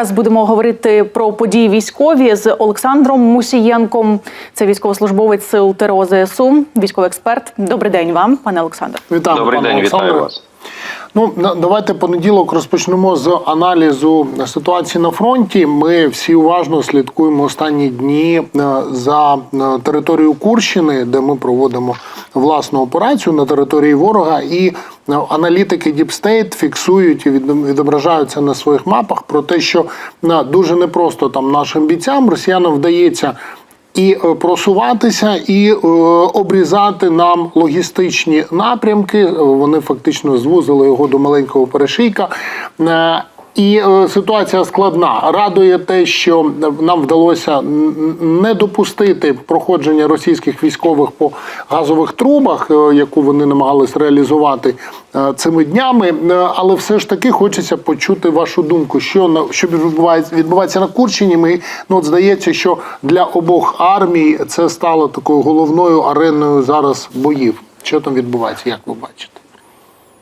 Зараз будемо говорити про події військові з Олександром Мусієнком. Це військовослужбовець сил ТРО ЗСУ, військовий експерт. Добрий день вам, пане Олександр. Вітаю, Добрий пане день, вітаю вас. Ну давайте понеділок розпочнемо з аналізу ситуації на фронті. Ми всі уважно слідкуємо останні дні е, за е, територією Курщини, де ми проводимо власну операцію на території ворога. І е, аналітики State фіксують і від- відображаються на своїх мапах про те, що дуже непросто там нашим бійцям росіянам вдається і е, просуватися, і е, обрізати нам логістичні напрямки. Е, Вони фактично звузили його до маленького перешийка. І е, ситуація складна. Радує те, що нам вдалося не допустити проходження російських військових по газових трубах, е, яку вони намагались реалізувати е, цими днями. Е, Але все ж таки хочеться почути вашу думку, що на що відбувається відбувається на Курщині. Ми ну от здається, що для обох армій це стало такою головною ареною зараз боїв. Що там відбувається, як ви бачите?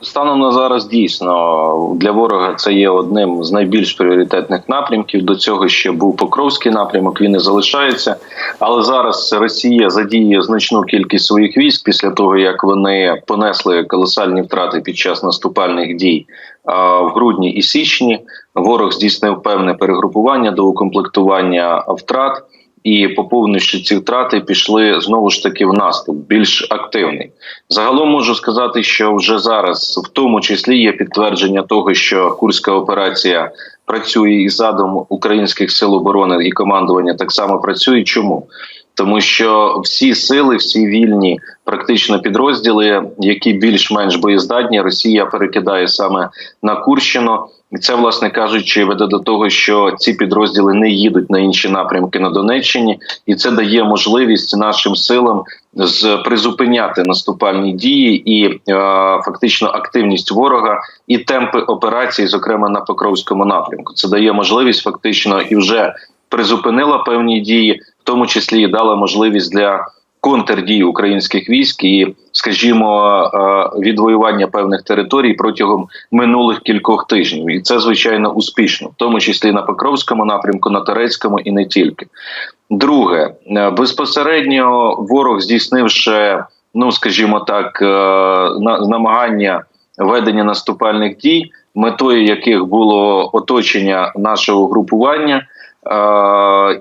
Станом на зараз дійсно для ворога це є одним з найбільш пріоритетних напрямків. До цього ще був Покровський напрямок. Він і залишається. Але зараз Росія задіє значну кількість своїх військ після того, як вони понесли колосальні втрати під час наступальних дій в грудні і січні. Ворог здійснив певне перегрупування до укомплектування втрат. І поповнивши ці втрати, пішли знову ж таки в наступ більш активний. Загалом можу сказати, що вже зараз, в тому числі, є підтвердження того, що курська операція працює і задум українських сил оборони і командування так само працює. Чому? Тому що всі сили, всі вільні, практично підрозділи, які більш-менш боєздатні, Росія перекидає саме на Курщину. І це, власне кажучи, веде до того, що ці підрозділи не їдуть на інші напрямки на Донеччині, і це дає можливість нашим силам з призупиняти наступальні дії і е, фактично активність ворога і темпи операцій, зокрема на Покровському напрямку. Це дає можливість фактично і вже призупинила певні дії, тому числі і дала можливість для контрдій українських військ і, скажімо, е, відвоювання певних територій протягом минулих кількох тижнів, і це звичайно успішно, в тому числі на Покровському напрямку, на Турецькому і не тільки. Друге, е, безпосередньо ворог здійснивши, ну скажімо так, е, на- намагання ведення наступальних дій, метою яких було оточення нашого групування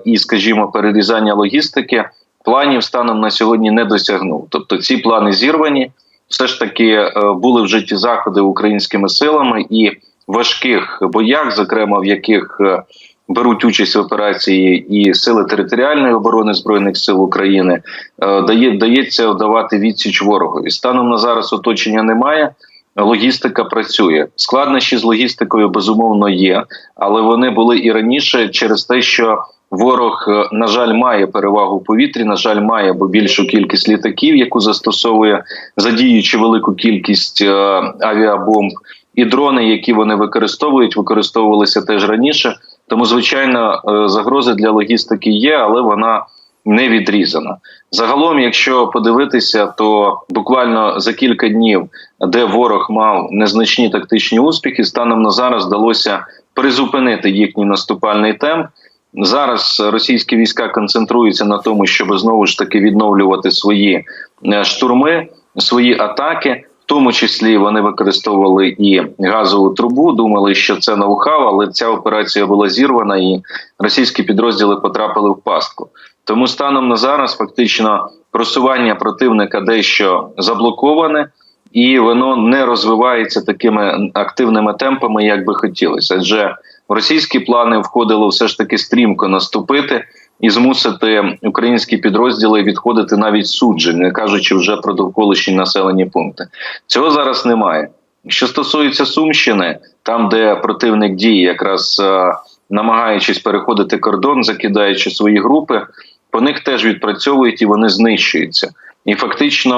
і, скажімо, перерізання логістики, планів станом на сьогодні не досягнув. Тобто ці плани зірвані. Все ж таки е, були вжиті заходи українськими силами і важких боях, зокрема в яких е, беруть участь в операції і сили територіальної оборони збройних сил України, е, дає дається вдавати відсіч ворогу. І станом на зараз оточення немає. Логістика працює. Складнощі з логістикою безумовно є, але вони були і раніше через те, що ворог, е, на жаль, має перевагу в повітрі. На жаль, має бо більшу кількість літаків, яку застосовує, задіючи велику кількість е, авіабомб, і дрони, які вони використовують, використовувалися теж раніше. Тому, звичайно, е, загрози для логістики є, але вона не відрізана. Загалом, якщо подивитися, то буквально за кілька днів, де ворог мав незначні тактичні успіхи, станом на зараз вдалося призупинити їхній наступальний темп. Зараз російські війська концентруються на тому, щоб знову ж таки відновлювати свої е, штурми, свої атаки. В тому числі вони використовували і газову трубу. Думали, що це ноу-хау, але ця операція була зірвана, і російські підрозділи потрапили в пастку. Тому станом на зараз фактично просування противника дещо заблоковане, і воно не розвивається такими активними темпами, як би хотілося. Адже в російські плани входило все ж таки стрімко наступити і змусити українські підрозділи відходити навіть суджень, не кажучи вже про довколишні населені пункти. Цього зараз немає. Що стосується Сумщини, там де противник діє, якраз е, намагаючись переходити кордон, закидаючи свої групи, по них теж відпрацьовують і вони знищуються. І фактично,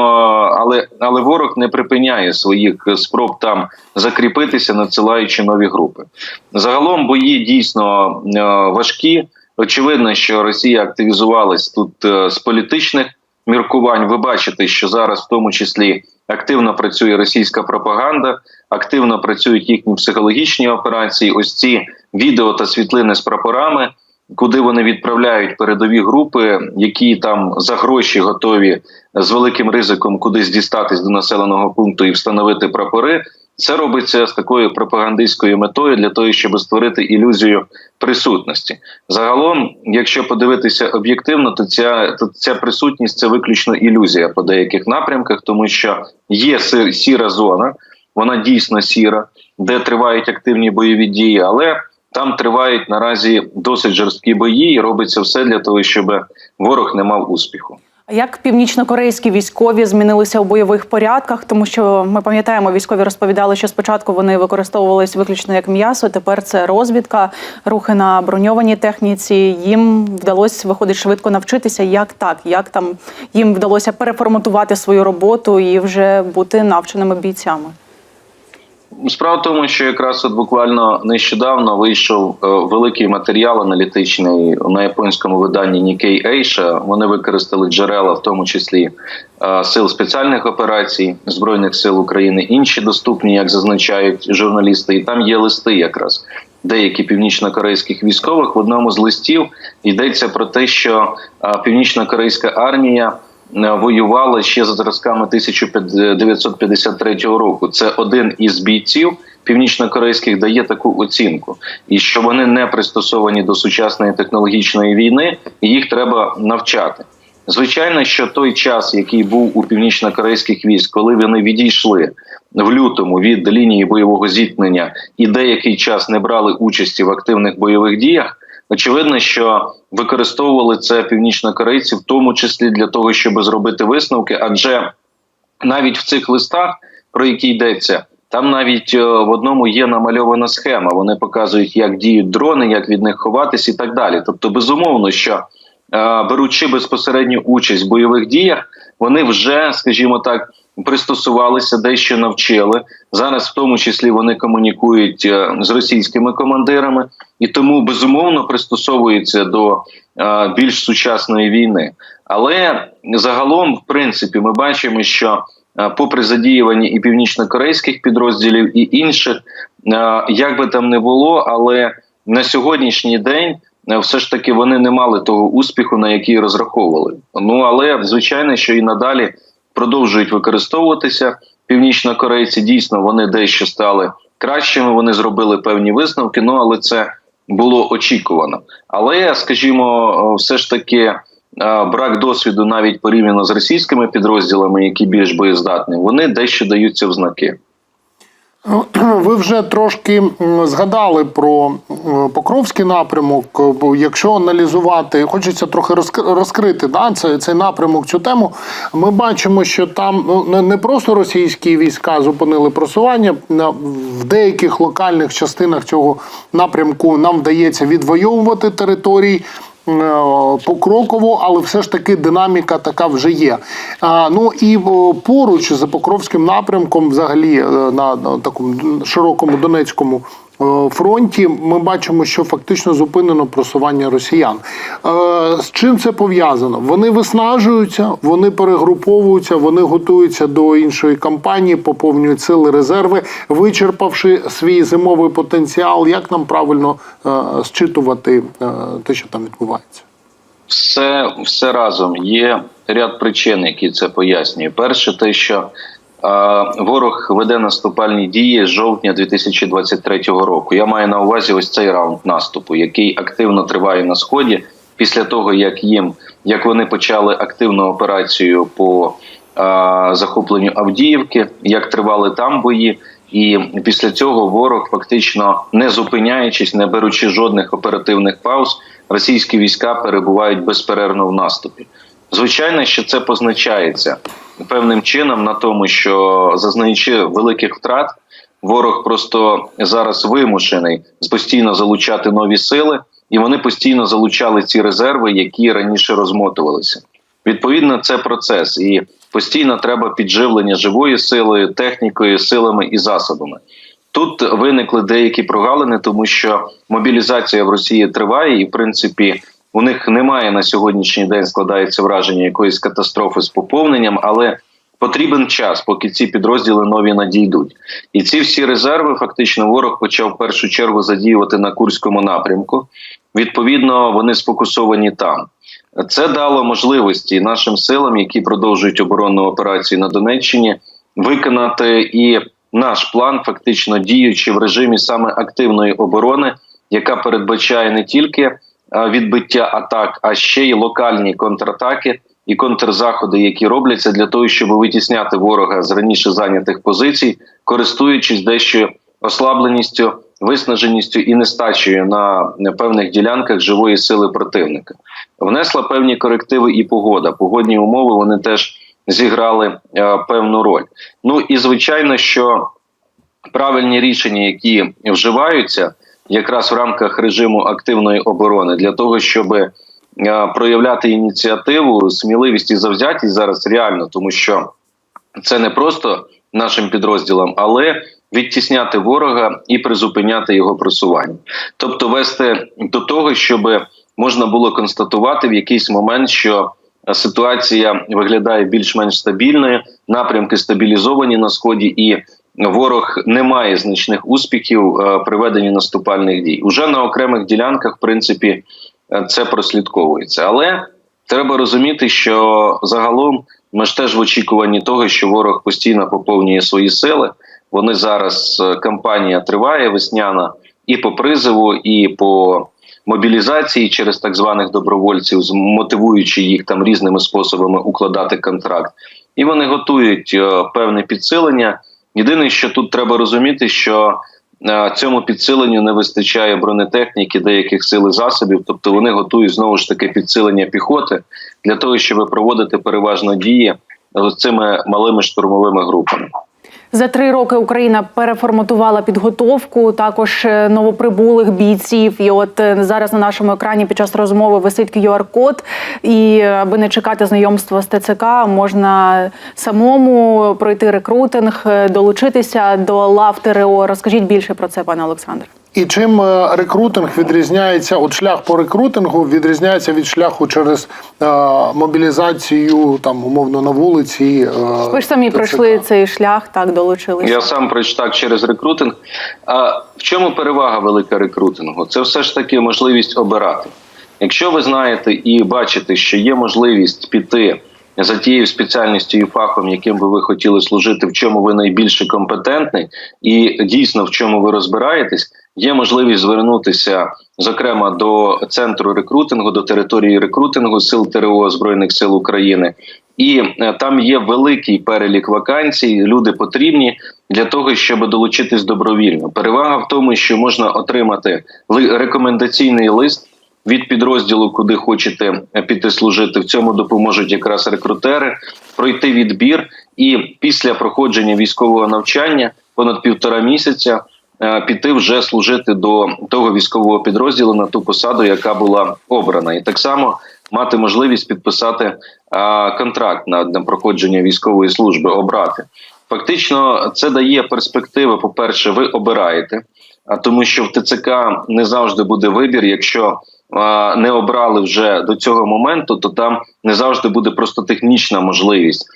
але але ворог не припиняє своїх спроб там закріпитися, надсилаючи нові групи. Загалом бої дійсно е, важкі. Очевидно, що Росія активізувалась тут е, з політичних міркувань. Ви бачите, що зараз, в тому числі Активно працює російська пропаганда, активно працюють їхні психологічні операції. Ось ці відео та світлини з прапорами, куди вони відправляють передові групи, які там за гроші готові з великим ризиком кудись дістатись до населеного пункту і встановити прапори. Це робиться з такою пропагандистською метою для того, щоб створити ілюзію присутності. Загалом, якщо подивитися об'єктивно, то ця то ця присутність це виключно ілюзія по деяких напрямках, тому що є сіра зона, вона дійсно сіра, де тривають активні бойові дії, але там тривають наразі досить жорсткі бої, і робиться все для того, щоб ворог не мав успіху. А Як північно-корейські військові змінилися у бойових порядках, тому що ми пам'ятаємо, військові розповідали, що спочатку вони використовувались виключно як м'ясо. Тепер це розвідка, рухи на броньованій техніці. Їм вдалося виходить швидко навчитися. Як так, як там їм вдалося переформатувати свою роботу і вже бути навченими бійцями. Справа в тому, що якраз от буквально нещодавно вийшов е, великий матеріал аналітичний на японському виданні Nikkei Asia. Вони використали джерела, в тому числі е, сил спеціальних операцій збройних сил України, інші доступні, як зазначають журналісти, і там є листи якраз. Деякі північно-корейських військових в одному з листів йдеться про те, що е, північно-корейська армія воювала ще за зразками 1953 року. Це один із бійців північно-корейських дає таку оцінку, і що вони не пристосовані до сучасної технологічної війни, їх треба навчати. Звичайно, що той час, який був у північно-корейських військ, коли вони відійшли в лютому від лінії бойового зіткнення і деякий час не брали участі в активних бойових діях. Очевидно, що використовували це північнокорейці, в тому числі для того, щоб зробити висновки, адже навіть в цих листах, про які йдеться, там навіть е, в одному є намальована схема. Вони показують, як діють дрони, як від них ховатись і так далі. Тобто, безумовно, що е, беручи безпосередню участь в бойових діях, вони вже, скажімо так, пристосувалися, дещо навчили. Зараз, в тому числі, вони комунікують е, з російськими командирами і тому безумовно пристосовуються до е, більш сучасної війни. Але загалом, в принципі, ми бачимо, що е, попри задіювання і північно-корейських підрозділів, і інших, е, як би там не було, але на сьогоднішній день. Все ж таки вони не мали того успіху, на який розраховували. Ну але звичайно, що і надалі продовжують використовуватися північно-корейці. Дійсно, вони дещо стали кращими. Вони зробили певні висновки. Ну але це було очікувано. Але, скажімо, все ж таки. е, Брак досвіду навіть порівняно з російськими підрозділами, які більш боєздатні, вони дещо даються в знаки. Ви вже трошки згадали про Покровський напрямок. Якщо аналізувати, хочеться трохи розк- розкрити да, цей, цей напрямок, цю тему. Ми бачимо, що там ну, не просто російські війська зупинили просування. В деяких локальних частинах цього напрямку нам вдається відвоювати території. Е, Покроково, але все ж таки динаміка така вже є. Ну і поруч за Покровським напрямком, взагалі е, на, такому широкому Донецькому фронті, ми бачимо, що фактично зупинено просування росіян. Е, З чим це пов'язано? Вони виснажуються, вони перегруповуються, вони готуються до іншої кампанії, поповнюють сили резерви, вичерпавши свій зимовий потенціал. Як нам правильно е, зчитувати е, те, що там відбувається? Все, все разом є ряд причин, які це пояснюють. Перше, те, що е, ворог веде наступальні дії з жовтня 2023 року. Я маю на увазі ось цей раунд наступу, який активно триває на сході. Після того як їм як вони почали активну операцію по е, захопленню Авдіївки, як тривали там бої. І після цього ворог, фактично не зупиняючись, не беручи жодних оперативних пауз, російські війська перебувають безперервно в наступі. Звичайно, що це позначається певним чином на тому, що зазнаючи великих втрат, ворог просто зараз вимушений постійно залучати нові сили, і вони постійно залучали ці резерви, які раніше розмотувалися. Відповідно, це процес, і постійно треба підживлення живої силою, технікою, силами і засобами. Тут виникли деякі прогалини, тому що мобілізація в Росії триває, і в принципі у них немає на сьогоднішній день складається враження якоїсь катастрофи з поповненням, але Потрібен час, поки ці підрозділи нові надійдуть, і ці всі резерви фактично ворог почав в першу чергу задіювати на курському напрямку. Відповідно, вони сфокусовані там. Це дало можливості нашим силам, які продовжують оборонну операцію на Донеччині, виконати і наш план, фактично діючи в режимі саме активної оборони, яка передбачає не тільки відбиття атак, а ще й локальні контратаки і контрзаходи, які робляться для того, щоб витісняти ворога з раніше зайнятих позицій, користуючись дещо ослабленістю, виснаженістю і нестачею на певних ділянках живої сили противника. Внесла певні корективи і погода. Погодні умови вони теж зіграли е, певну роль. Ну і звичайно, що правильні рішення, які вживаються якраз в рамках режиму активної оборони, для того, щоб е, проявляти ініціативу, сміливість і завзятість зараз реально, тому що це не просто нашим підрозділам, але відтісняти ворога і призупиняти його просування, тобто вести до того, щоб можна було констатувати в якийсь момент, що ситуація виглядає більш-менш стабільною, напрямки стабілізовані на сході, і ворог не має значних успіхів е, при веденні наступальних дій. Уже на окремих ділянках, в принципі, е, це прослідковується, але треба розуміти, що загалом ми ж теж в очікуванні того, що ворог постійно поповнює свої сили. Вони зараз е, кампанія триває весняна і по призову, і по мобілізації через так званих добровольців, мотивуючи їх там різними способами укладати контракт, і вони готують певне підсилення. Єдине, що тут треба розуміти, що е, цьому підсиленню не вистачає бронетехніки, деяких сил і засобів, тобто вони готують знову ж таки підсилення піхоти для того, щоб проводити переважно дії з цими малими штурмовими групами. За три роки Україна переформатувала підготовку, також е, новоприбулих бійців. І от е, зараз на нашому екрані під час розмови висить QR-код. І е, аби не чекати знайомства з ТЦК, можна самому пройти рекрутинг, долучитися до лав ТРО. Розкажіть більше про це, пане Олександр. І чим е, рекрутинг відрізняється, от шлях по рекрутингу відрізняється від шляху через е, мобілізацію, там умовно на вулиці. Е, Ви ж самі ТЦК? пройшли цей шлях, так долучилися. Я сам прочитав через рекрутинг. А в чому перевага велика рекрутингу? Це все ж таки можливість обирати. Якщо ви знаєте і бачите, що є можливість піти за тією спеціальністю і фахом, яким би ви хотіли служити, в чому ви найбільше компетентний, і дійсно в чому ви розбираєтесь, є можливість звернутися зокрема до центру рекрутингу, до території рекрутингу сил ТРО Збройних сил України. І е, там є великий перелік вакансій. Люди потрібні для того, щоб долучитись добровільно. Перевага в тому, що можна отримати рекомендаційний лист від підрозділу, куди хочете е, піти служити. В цьому допоможуть якраз рекрутери пройти відбір, і після проходження військового навчання понад півтора місяця піти вже служити до того військового підрозділу на ту посаду, яка була обрана, і так само мати можливість підписати контракт на, проходження військової служби, обрати. Фактично, це дає перспективи. По перше, ви обираєте, а тому, що в ТЦК не завжди буде вибір. Якщо не обрали вже до цього моменту, то там не завжди буде просто технічна можливість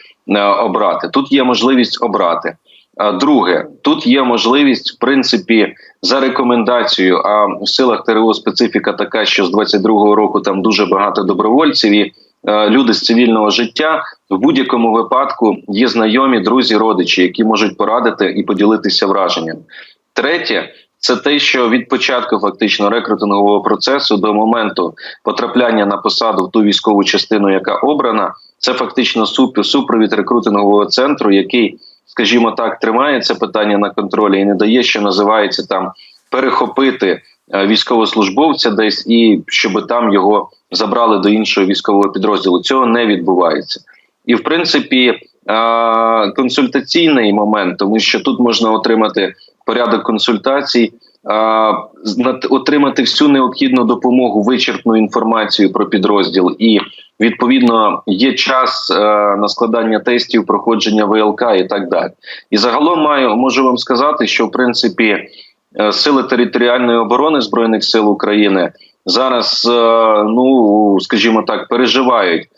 обрати. Тут є можливість обрати. Друге, тут є можливість, в принципі, за рекомендацією. А в силах ТРО специфіка така, що з 22-го року там дуже багато добровольців і е, люди з цивільного життя в будь-якому випадку є знайомі, друзі, родичі, які можуть порадити і поділитися враженням. Третє. Це те, що від початку фактично рекрутингового процесу до моменту потрапляння на посаду в ту військову частину, яка обрана, це фактично суп- супровід рекрутингового центру, який, скажімо так, тримає це питання на контролі і не дає, що називається там перехопити е, військовослужбовця десь і щоб там його забрали до іншого військового підрозділу. Цього не відбувається. І в принципі, е, консультаційний момент, тому що тут можна отримати порядок консультацій, отримати всю необхідну допомогу, вичерпну інформацію про підрозділ, і відповідно є час е, на складання тестів, проходження ВЛК і так далі. І загалом маю можу вам сказати, що в принципі е, сили територіальної оборони збройних сил України зараз, е, ну скажімо так, переживають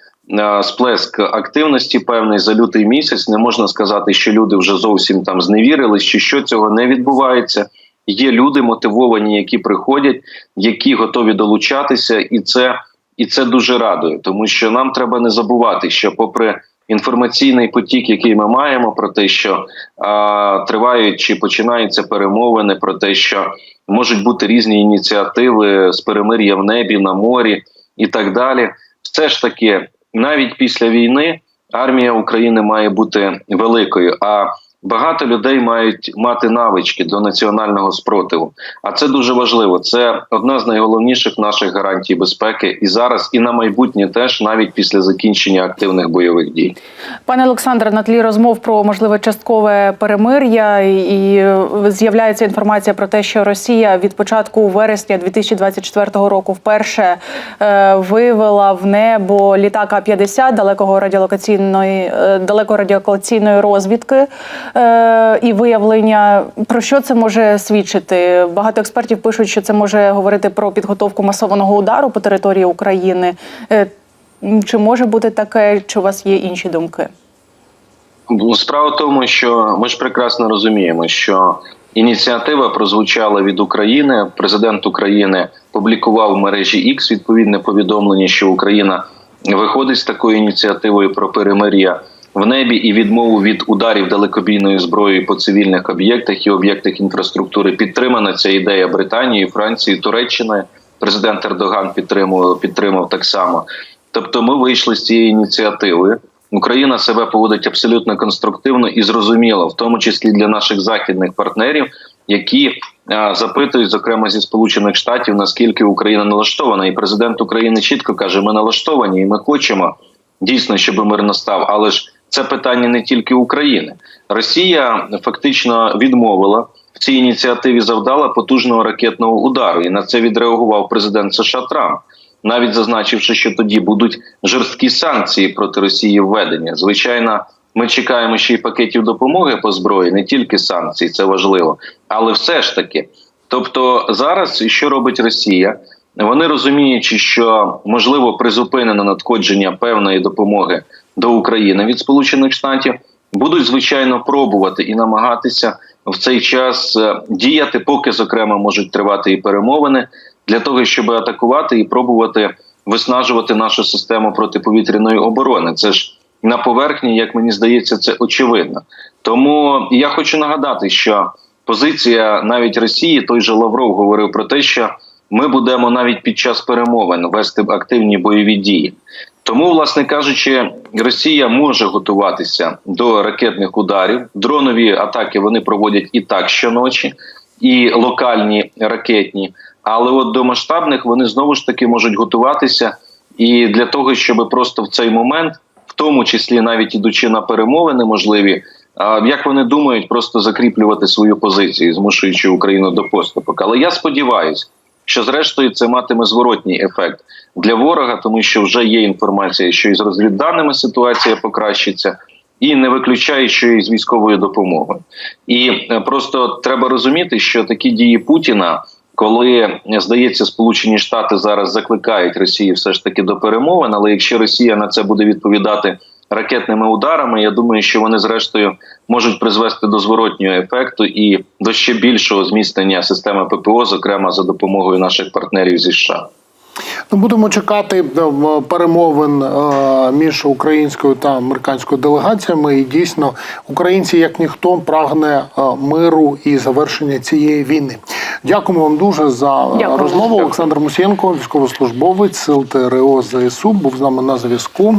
сплеск активності певний за лютий місяць. Не можна сказати, що люди вже зовсім там зневірились, чи що цього не відбувається. Є люди мотивовані, які приходять, які готові долучатися, і це і це дуже радує, тому що нам треба не забувати, що попри інформаційний потік, який ми маємо, про те, що а, тривають чи починаються перемовини, про те, що можуть бути різні ініціативи з перемир'я в небі, на морі і так далі. Все ж таки, навіть після війни армія України має бути великою. А багато людей мають мати навички до національного спротиву. А це дуже важливо. Це одна з найголовніших наших гарантій безпеки і зараз, і на майбутнє теж, навіть після закінчення активних бойових дій. Пане Олександре, на тлі розмов про можливе часткове перемир'я і з'являється інформація про те, що Росія від початку вересня 2024 року вперше е, вивела в небо літак А-50 далекого радіолокаційної е, далекорадіолокаційної розвідки е, і виявлення. Про що це може свідчити? Багато експертів пишуть, що це може говорити про підготовку масованого удару по території України. Е, Чи може бути таке, чи у вас є інші думки? Ну, Справа в тому, що ми ж прекрасно розуміємо, що ініціатива прозвучала від України. Президент України публікував в мережі X відповідне повідомлення, що Україна виходить з такою ініціативою про перемир'я в небі і відмову від ударів далекобійною зброєю по цивільних об'єктах і об'єктах інфраструктури. Підтримана ця ідея Британії, Франції, Туреччини. Президент Ердоган підтримував підтримав так само. Тобто, ми вийшли з цієї ініціативи. Україна себе поводить абсолютно конструктивно і зрозуміло, в тому числі для наших західних партнерів, які а, запитують, зокрема зі Сполучених Штатів, наскільки Україна налаштована, і президент України чітко каже: ми налаштовані, і ми хочемо дійсно, щоб мир настав. Але ж це питання не тільки України. Росія фактично відмовила в цій ініціативі, завдала потужного ракетного удару, і на це відреагував президент США Трамп навіть зазначивши, що тоді будуть жорсткі санкції проти Росії введені. Звичайно, ми чекаємо ще й пакетів допомоги по зброї, не тільки санкцій, це важливо, але все ж таки. Тобто, зараз що робить Росія? Вони розуміючи, що можливо призупинено надходження певної допомоги до України від Сполучених Штатів, будуть звичайно пробувати і намагатися в цей час е, діяти, поки зокрема можуть тривати і перемовини для того, щоб атакувати і пробувати виснажувати нашу систему протиповітряної оборони. Це ж на поверхні, як мені здається, це очевидно. Тому я хочу нагадати, що позиція навіть Росії, той же Лавров говорив про те, що ми будемо навіть під час перемовин вести активні бойові дії. Тому, власне кажучи, Росія може готуватися до ракетних ударів. Дронові атаки вони проводять і так щоночі, і локальні ракетні. Але от до масштабних вони знову ж таки можуть готуватися і для того, щоб просто в цей момент, в тому числі навіть ідучи на перемовини, можливі, як вони думають, просто закріплювати свою позицію, змушуючи Україну до поступок. Але я сподіваюся, що зрештою це матиме зворотній ефект для ворога, тому що вже є інформація, що із розвідданими ситуація покращиться. І не виключає, що і з військовою допомогою, і е, просто треба розуміти, що такі дії Путіна, коли здається, Сполучені Штати зараз закликають Росію все ж таки до перемовин. Але якщо Росія на це буде відповідати ракетними ударами, я думаю, що вони зрештою можуть призвести до зворотнього ефекту і до ще більшого зміцнення системи ППО, зокрема за допомогою наших партнерів зі США. Ну, будемо чекати е, перемовин е, між українською та американською делегаціями. І дійсно, українці, як ніхто, прагне е, миру і завершення цієї війни. Дякуємо вам дуже за Дякую. розмову. Олександр Мусієнко, військовослужбовець сил ТРО ЗСУ, був з нами на зв'язку.